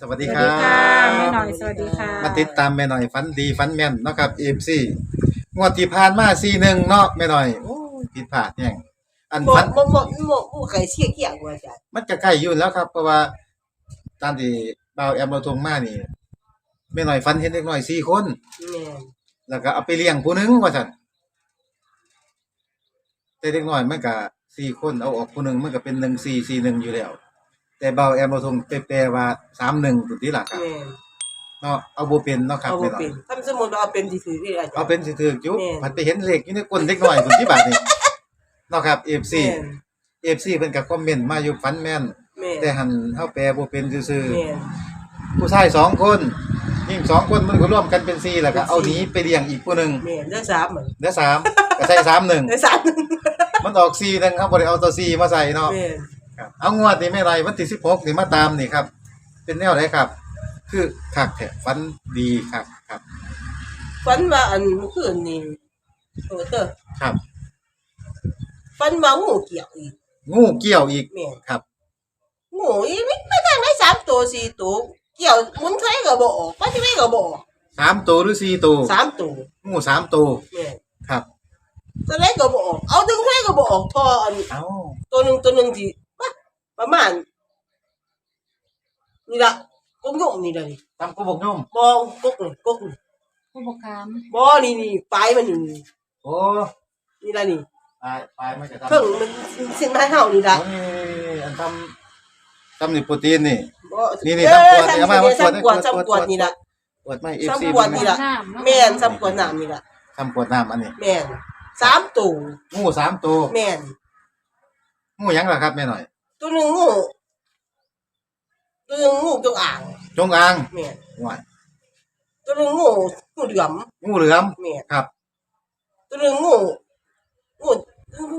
สวัสดีสวัสครัดีค่ะบ แม่หน่อยสวัสดีค่ะ มาติดตามแม่หน่อยฟันดีฟันแม่นเนาะครับ FC งวดที่ผ่านมา41เนาะแม่หน่อยโอ้ยผิดพลาดแฮงอันบ่ฟันบ่บ่บ่บ่เคยเสียเกี่ยงว่าจ้ะมันก็ใกล้อยู่แล้วครับ เพราะว่าตามที่บ่าวแอมเราทงมานี่แม่หน่อยฟันเห็นเด็กน้อย4คน แม่นแล้วก็เอาไปเลี้ยงผู้หนึงว่าซั่นแต่เด็กน้อยมันก็4คนเอาออกผู้หนึงมันก็เป็น1441อยู่แล้ว แต่บ่าวแอมเราทงไปแปลว่า31พุ่นติล่ะครับแม่นเนาะเอาบ่เป็นเนาะครับเอาบ่แม่หน่อเป็ยนถ้าสมมุติว่าเอาเป็นสิถือได้ล่ะจ้ะเอาเป็นสิถือกอยู่แม่น ผัดไปเห็นเลขอยู่ในก้นเด็กน้อยพุ่นที่บาดนี่เนาะครับ FC แม่น FC เพิ่นก็คอมเมนต์มาอยู่ฟันแม่นแม่นแต่หันเฮาแปลบ่เป็นซื่อแม่น ๆผู้ชายสองคนยิ่งสองคนมันก็ร่วมกันเป็น4แล้วก็เอาหนีไปเลี้ยงอีกผู้หนึงแม่นเด้อสามเหมือนเหลือ3ก็ใส่3เด้อ1สามมันออก4นึงครับบ่ได้เอาตัว4มาใส่เนาะ แม่น ครับเอางวดนี้ไม่ไรวันที่16นี่มาตามนี่ครับ เป็นแนวไหนครับ คือคักแท้ฟันดีครับครับ ฝันว่าอันเมื่อคืนนี่โตเตอครับ ฝันว่างูเกี่ยวอีกงูเกี่ยวอีกแม่นครับ งูอีกไม่ทางได้สามตัวสี่ตัวเกี่ยวหมุนไทยก็บ่ออกไปที่ไหนก็บ่ออกสามตัวหรือสี่ตัวสามตัวงูสามตัวแม่นครับ ตัวไหนก็บ่ออกเอาดึงไทยก็บ่ออกทออัน เอ้าตัวหนึ่งตัวหนึ่งที่ ปะประมาณ นี่ละกงยงนี่ละนี่ตามกูบอกนุ่มบอกกนี่กกนี่ผู้ปกครองบอนี่นี่ปลายมันนี่นี่โอ้นี่ละนี่ตายตายมาจะทำเพิ่งมันเส้นไม้เห่านี่ละโอ้นี่อันทำทำนี่โปรตีนนี่ บ่นี่นี่เออซ้ำขวดซ้ำเอาขวมาดขวดซ้ำขวดขวดซ้ำขวด นี่ละปวดไม่เอฟซ้ำซีขวดนี่ล่ะแม่นซ้ำขวดน้ำนี่ละทำปวดน้ำอันนี้แม่นสามตัวงูสามตัวแม่นงูหยังล่ะครับแม่หน่อย ตัวหนึ่งงูตัวหนึ่งงูจงอ่างจงอางแม่นว่ายตัวหนึ่งงูงูเหลือมงูเหลือมแม่นครับ ตัวหนึ่งงูงู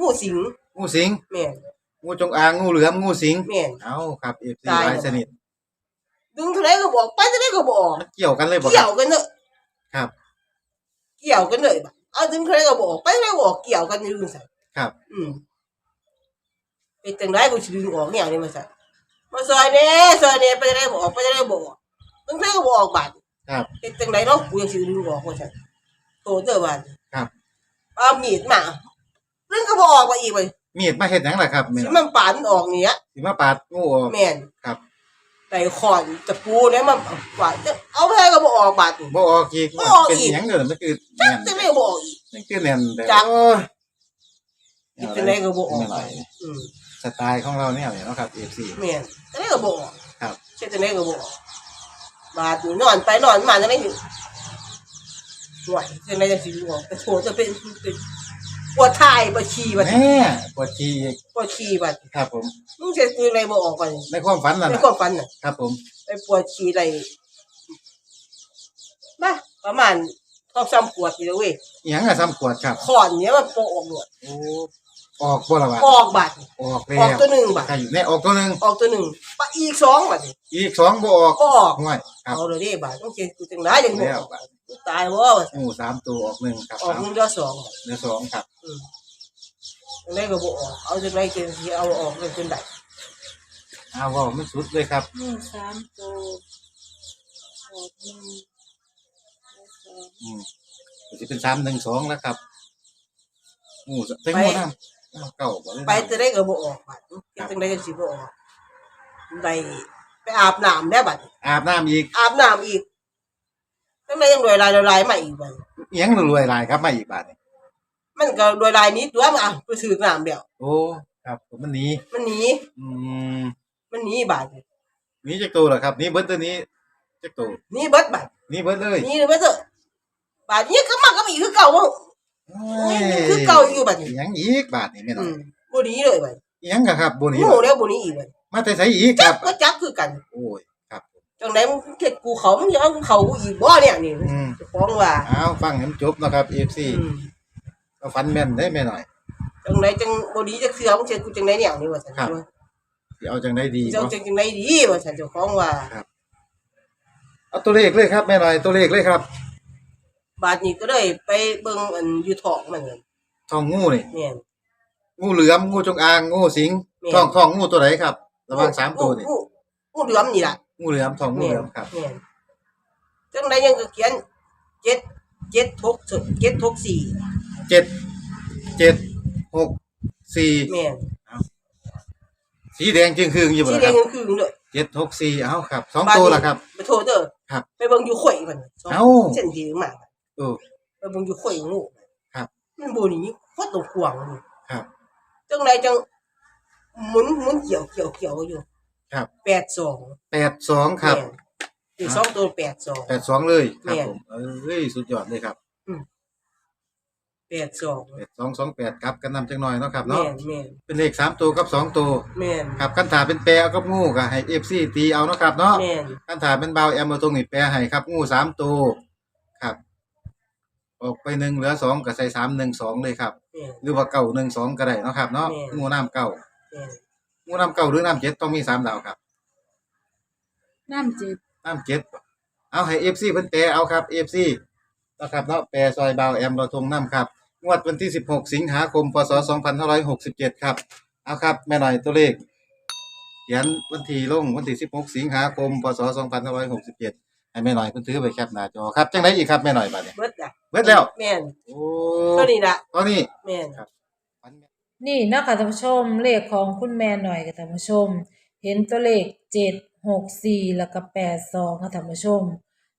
งูสิงงูสิงแม่นงูจงอางงูเหลือมงูสิงแม่นเอ้าครับเอฟซีตายหลายชนิดดึงเท่าไรก็บอกไปเท่าไรก็บอกมันเกี่ยวกันเลยบ่คเกี่ยรับวกันเนอะครับเกี่ยวกันเลยบัดเอาดึงเท่าไรก็บอกไปเท่าไรก็บอกเกี่ยวกันอยู่ใส่ครับ อืม เป็นจังไรกูสิดึงออกเนี่ยนี่มาใส่มาซอยเน่ซอยเน่ไปเท่าไรบอกไปเท่าไรบอกดึงเท่าไรก็บอกบัดครับ เป็นจังไรเนาะกูยังสิดึงออกว่าใส่โตเจอบัดครับ เอามีดมาดึงก็บอกออกมาอีกไปมีดมาเฮ็ดหยังล่ะครับแม่หสิน่อยมันปานออกเนี้ยสิมาปาดงูออก แม่นครับ ไต่ขอนตะปูเนี่ยมันกว่าจะเอาไปให้ก็บอกออกบัดบ่ออกอีกบ่ออกเป็นอีกหยังเด้อมันคือจัแน่กนจะไม่บอกอีก มันคือแน่นแต่จักโอ้ย คิดจังไรก็บอกออกไม่ไหวอืมส ไตล์ของเราเนี่ยเนาะครับ FC แม่นจังไรก็บอกออกครับ เช่นจังไรก็บอกออกบาดอยู่นอนไปนอนมาจังไรอยู่ห่วยจังไรจะสิรู้ออกแต่โถจะเป็นเป็นปวดท้ายปวดขี้บัดแม่ปวดขี้อีกปวดขี้บัดครับผมมึงจะจังไรบ่ออกบัดในความฝันนั่นในน่ะความฝันน่ะ ครับผมไปปวดขี้อะไรมาประมาณทอบซ้ำปวดอยู่เลยเว้ยอีหยังอะซ้ำขวดครับขอนเนี้ยมันโปะออกหมดโอ้ ออกบ่ล่ะวะออกบัดออกแล้ออกวตัวหนึ่งบัดใครอยู่แน่ออกตัวหนึงออกตัวหนึ่งปะอีกสองบัดนี่อีกสองบ่ออกก็ออกห่วยครับ เอาเลยเด้บาดต้องเจอกูจังไรจังบแล้วอกบัดกูตายว่างูสามตัวออกหนึ่งครับออกเอามึงเดียวสองบัดเหลือสองครับอืมจังไรก็บอกออกเอาจังไรเจนที่เอาออกเลยจนได้เอาเว่ามันสุดเลยครับหนึ่งสามตัวหกหนึ่งอืมจะเป็นสามหนึ่งสองแล้วครับงูสเป็นงูน้ำน้ำ เก่าบ่เลยไปจังไรก็บอกออกบัดจังไรจังสิบอกออกได้ไปอาบน้ำได้บัดอาบน้ำอีกอาบน้ำอีกจังไรยังรวยลายรวยลายมาอีกบัดเอียงรวยหลายครับมาอีกบาทนี่มันก็รวยลายนี้ตัวมันอะไปถือน้ำเดียวโอ้ครับผมมันหนีมันหนีอืมมันหนีบาดหนีจากตัวเหรอครับหนี่เบิร์ดตัวนี้จากตัวหนีเบิดบาดหนี่เบิร์ดเลยหนีเลยเบิดเถอะบาดนี้ก็มาก็มีคือเก่าบ่ โอ้ยคือเก่าอยู่บัดนี้อีหยังอีกบาทนี่แม่นอือยมบ่หนีเลยบัดอีหยังกะครับบ่หนีโง่แล้วบ่หนีอีกบัดมาแต่ไสอีกครับก็จักคือกัน โอ้ยครับจังไดมึงเฮ็ดกูเขามึงจะเอาเขากูอีกบ่เนี่ยนี่อืมเจ้าของว่าเอาฟังให้มันจบเนาะครับ FC อืมก็ฟันแม่นได้แม่หน่อยจังไดจังบ่ดีจักเทื่อมึงเฮ็ดกูจังไดเนี่ยนี่ว่าซั่นครับสิเอาจังได้ดีเจ้าเนาะจังไดดีว่าซั่นเจ้าของว่าเอาตัวเลขเลยครับแม่หน่อยตัวเลขเลยครับ บาดนี้ก็เลยไปเบิ่งอันอยู่ท้องมันนั่นทองงูนี่ แม่นงูเหลือม งูจงอาง งูสิงแม่นทองทองงูตัวไหนครับ ระหว่างสามตัวนี่ งูงูเหลือมนี่ล่ะ งูเหลือมทองงูเหลือมครับ แม่นจังไดยังก็เขียนเจ็ดเจ็ดทกเจ็ดทกสี่เจ็ด เจ็ด หก สี่ แม่นสีแดงจึงคืองอยู่บ่สีล่ะแดคงรับยังคือด้วยเจ็ดหกสี่เอ้าครับ สองตัวละครับ ไปโทษเด้อครับ ไปเบิ่งอยู่ข่อยมันสงเอ้า เส้นที่มาก เออ ไปเบิ่งอยู่ข่อยงูครับ มันบ่นี่โคตรตรงขวางนี่ครับ จังไดจังหมุนหมุนเกี่ยวเกี่ยวเกี่ยวอยู่ครับ82แปดสองครับแม่นอยู่สองตัว82แปดสองเลยครับแม่น ผมเอ้ยสุดยอดเลยครับ82แปดสองสองแปดครับกันนำจังหน่อยเนาะครับแม่เนาะนแม่นเป็นเลขสามตัวกับสองตัวแม่นครับคันถาเป็นแปรเอากับงูก็ให้เอฟซีตีเอาเนาะครับเนาะแม่นคันถาเป็นเบาแอมมาตรงนี้แปรให้ครับงูสามตัวครับ ออกไปหนึ่งเหลือสองก็ใส่สามหนึ่งสองเลยครับ แม่น หรือว่าเก่าหนึ่งสองก็ได้เนาะครับเนาะแม่น งูน้ำเก่าแม่นงูน้ำเก่าหรือน้ำเจ็ดต้องมีสามดาวครับน้ำจืดน้ำเจ็ดเอาให้เอฟซีเพิ่นแปรเอาครับเอฟซีนะครับเนาะแปรซอยเบาแอมเราทงน้ำครับงวดวันที่สิบหกสิงหาคมพศสองพันห้าร้อยหกสิบเจ็ดครับเอาครับแม่หน่อยตัวเลขเขียนวันที่ลงวันที่สิบหกสิงหาคมพศสองพันห้าร้อยหกสิบเจ็ดให้แม่หน่อยเพิ่นถือไปแคปหน้าจอครับจังไดอีกครับแม่หน่อยบัดนี้ เบิดอะ เบิดแล้วแม่นโอ้เท่านี้ล่ะตอนนี้ แม่น นี่เนาะคะท่านผู้ชมเลขของคุณแม่หน่อยกับท่านผู้ชม เห็นตัวเลขเจ็ดหกสี่แล้วก็แปดสองค่ะท่านผู้ชม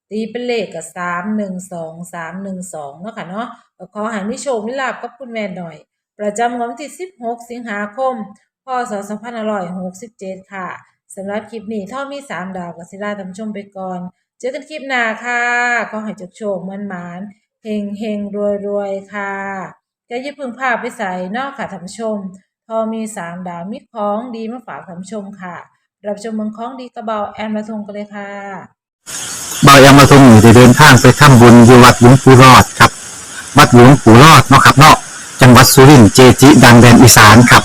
ตีเป็นเลขกับสามหนึ่งสองสามหนึ่งสองเนาะค่ะเนาะก็ขอให้มิโชคมิลาบกับคุณแม่หน่อย ประจำวันที่สิบหกสิงหาคม พศสองพันห้าร้อยหกสิบเจ็ดค่ะสำหรับคลิปนี้เท่ามีสามดาวกับศิลาท่านผู้ชมไปก่อน เจอกันคลิปหน้าค่ะขอให้โชคโชคมันหมาน เฮงเฮงรวยรวยค่ะจะอย่าเพึ่งพาพไปใส่นอกค่ะท่านผู้ชม พอมีสามดาวมีของดีมาฝากท่านผู้ชมค่ะ รับชมเมืองของดีกระเบาแอมละทงกันเลยค่ะเบายามมาทงอยู่ได้เดินทางไปทำบุญอยู่วัดหลวงปู่รอดครับ วัดหลวงปู่รอดเนาะครับเนาะจังหวัดสุรินทร์เจจิดังแดนอีสานครับ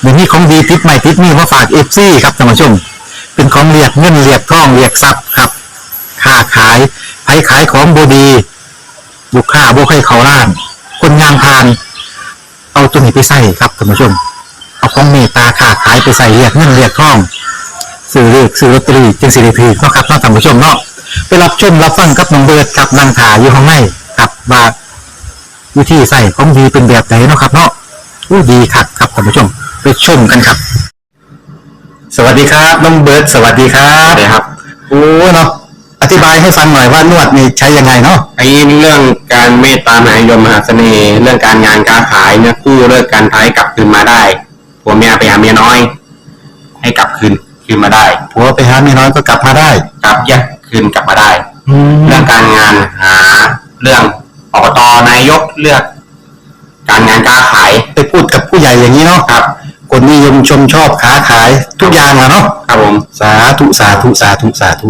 เดี๋ยวนี้ของดีติดใหม่ติดนี่มาฝากเอฟซีครับท่านผู้ชม เป็นของเรียกเงินเรียกทองเรียกทรัพย์ครับค้าขายไผขายของบดี ลูกค้าบ่ให้เขาล้านคนงานพาน เอาตัวนี้ไปใส่ครับท่านผู้ชม เอาของเมตตาค้าขายไปใส่เรียกเงินเรียกทองซื้อเลขซื้อลอตเตอรี่จึงสิริพีเนาะครับเนาะท่านผู้ชมเนาะไปรับชมรับฟังกับน้องเบิร์ดกับนางถาอยู่ข้างในกับว่าวิธีใส่ของดีเป็นแบบไหนเนาะครับ เนาะอู้ดีคักครับท่านผู้ชม ไปชมกันครับ สวัสดีครับน้องเบิร์ดสวัสดีครับสวัสดีครับโอ้เนาะอ ธิบายให้ฟังหน่อยว่านวดนี่ใช้ยังไงเนาะไอ้เรื่องการเมตตามหานิยมมหาเสน่ห์เรื่องการงานการขายเนี่ยกู้เลิกการท้ายกลับคืนมาได้ผัวเมียไปหาเมียน้อย ให้กลับคืนคืนมาได้ผัวไปหาเมียน้อยก็กลับมาได้กลับแยกคืนกลับมาได้แล้เรื่วองการงานหาเรื่องอบตนายกเลือก การงานการขายไปพูดกับผู้ใหญ่อย่างนี้เนาะครับคนนิยมชมชอบค้าขายทุกอย่างอะเนาะครับผมสาธุสาธุสาธุสาธุ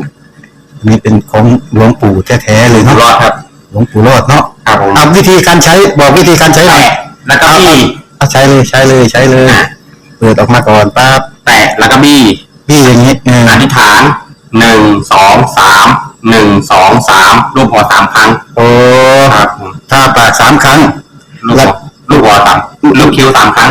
อันนี้เป็นของหลวงปู่แท้ๆเลยอยู่เนาะรอดครับ หลวงปู่รอดเนาะครับผมเอาวิธีการใช้บอกวิธีการใช้หน่อยแตะแล้วก็บี้เอาใช้เลยใช้เลยใช้เลย เปิดออกมาก่อนปั๊บแตะแล้วก็บี้พี่อย่างนี้เอออธิษฐานหนึ่งสองสามหนึ่งสองสามรูปหัวสามครั้งโอ้ครับผมถ้าปากสามครั้ง ลูกหัวลูกหัวสามลูกคิ้วสามครั้ง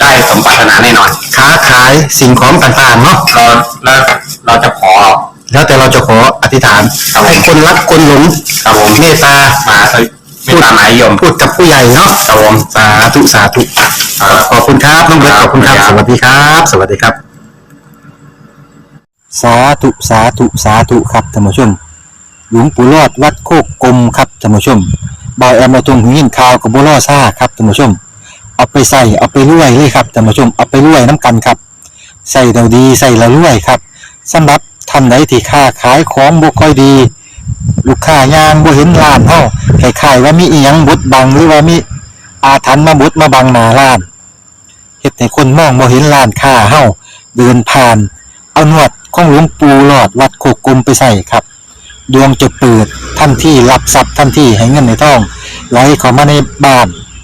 ได้สมปรารถนาแน่นอนค้าขายสิ่งของต่างๆเนาะเราแล้วเราจะขอ แล้วแต่เราจะขออธิษฐานครับผม ให้คนรักคนหลงครับผมเมตตามาสวิไม่ตามหมายยมพูดกับผู้ใหญ่เนาะครับผมสาธุสาธุขอบคุณครับน้องเบิร์ตขอบคุณครับสวัสดีครับ สวัสดีครับ สาธุสาธุสาธุครับท่านผู้ชม หลวงปู่รอดวัดโคกกลมครับท่านผู้ชมบอยแอมมาตรงหินข่าวกับบัวล่อซ่าครับท่านผู้ชม เอาไปใส่เอาไปรวยเลยครับท่านผู้ชมเอาไปรวยน้ำกันครับใส่เราดีใส่เรารวยครับสำหรับท่านใดที่ค้าขายของบ่ค่อยดี ลูกค้ายางบ่เห็นร้านเฮาคล้ายๆว่ามีอีหยังบดบังหรือว่ามีอาถรรพ์มาบดมาบังหน้าร้านเฮ็ดให้คนมองบ่เห็นร้านค้าเฮาเดินผ่าน เอานวดของหลวงปู่หลอดวัดโคกกลมไปใส่ครับ ดวงจะเปิดทันที่รับทรัพย์ทันที่ให้เงินในท้องไหลเข้ามาในบ้าน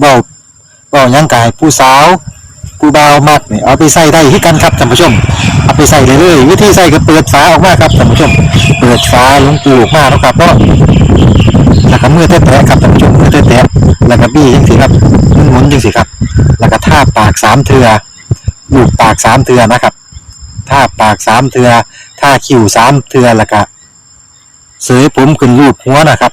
เบาเบายังกายผู้สาวผู้บ่าวมากเนี่ยเอาไปใส่ได้ที่กันครับท่านผู้ชม เอาไปใส่เลยเลยวิธีใส่ก็เปิดฝาออกมาครับท่านผู้ชม เปิดฝาลงปูออกมาเนาะครับเนาะแล้วก็มือแตะๆครับท่านผู้ชมมือแตะๆแล้วก็บี้จังสิครับหมุนๆจังสิครับ แล้วก็ท่าปากสามเทือลูบปากสามเทือนะครับท่าปากสามเทือท่าคิ้วสามเทือแล้วก็เสยผมขึ้นรูปหัวนะครับ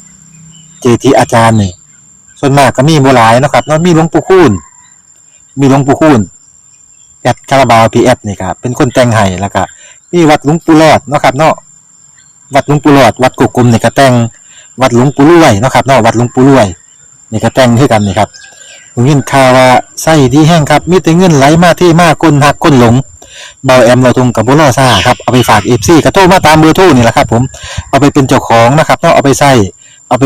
เจทีอาจารย์นี่ส่วนมากก็มีบ่หลายเนาะครับเนาะมีหลวงปู่คูณมีหลวงปู่คูณแอดคาราบาวพีแอดนี่ครับเป็นคนแต่งให้แล้วก็มีวัดหลวงปู่รอดเนาะครับเนาะวัดหลวงปู่รอดวัดกุกกลมนี่ก็แต่งวัดหลวงปู่รวยเนาะครับเนาะวัดหลวงปู่รวยนี่ก็แต่งคือกันนี่ครับผมยินข่าว่าไส้ดีแห้งครับมีแต่เงินไหลมาที่มากคนหักคนหลงเบาแอมเราทงกับบุรอซ่าครับเอาไปฝากเอฟซีกระโทรมาตามเบอร์โทรนี่แหละครับผมเอาไปเป็นเจ้าของนะครับเนาะเอาไปใส่เอาไป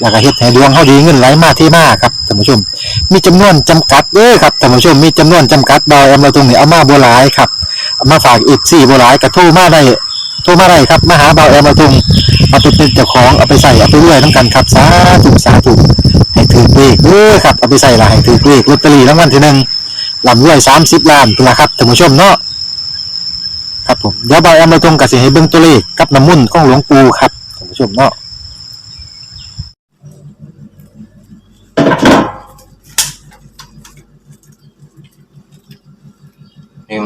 แล้วก็เฮ็ดให้ดวงเฮาดีเงินไหลมาที่มาครับท่านผู้ชม มีจำนวนจำกัดเด้อครับท่านผู้ชมมีจำนวนจำกัดดอยเอามาตรงนี้เอามาบ่หลายครับเอามาฝากอีก4บ่หลายก็โทรมาได้โทรมาได้ครับมาหาเบาแอมมาตรงเอาไปเป็นเจ้าของเอาไปใส่เอาไปรวยนํกันครับสาธุสาธุให้ถือเลขเด้อครับเอาไปใส่ละให้ถือเลขลอตเตอรี่รางวัลที่หนึ่งลำรวยสามสิบล้านนละครับท่านผู้ชมเนาะครับผมเดี๋ยวบอยเอามาตรงกับสิให้เบิ่งตัวเลขกับน้ำมุ่นของหลวงปู่ครับท่านผู้ชมเนาะ นี่คุณ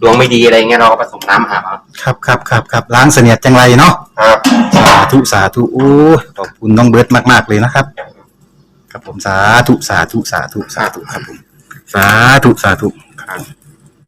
ดวงไม่ดีอะไรเงี้ยเราก็ผสมน้ำอาบเอาครับครับครับครับล้างเสนียดจังไรเนาะครับ สาธุสาธุโอ้ยขอบคุณน้องเบิร์ตมาก ๆ เลยนะครับ ครับผมสาธุสาธุสาธุสาธุครับผมสาธุสาธุครับ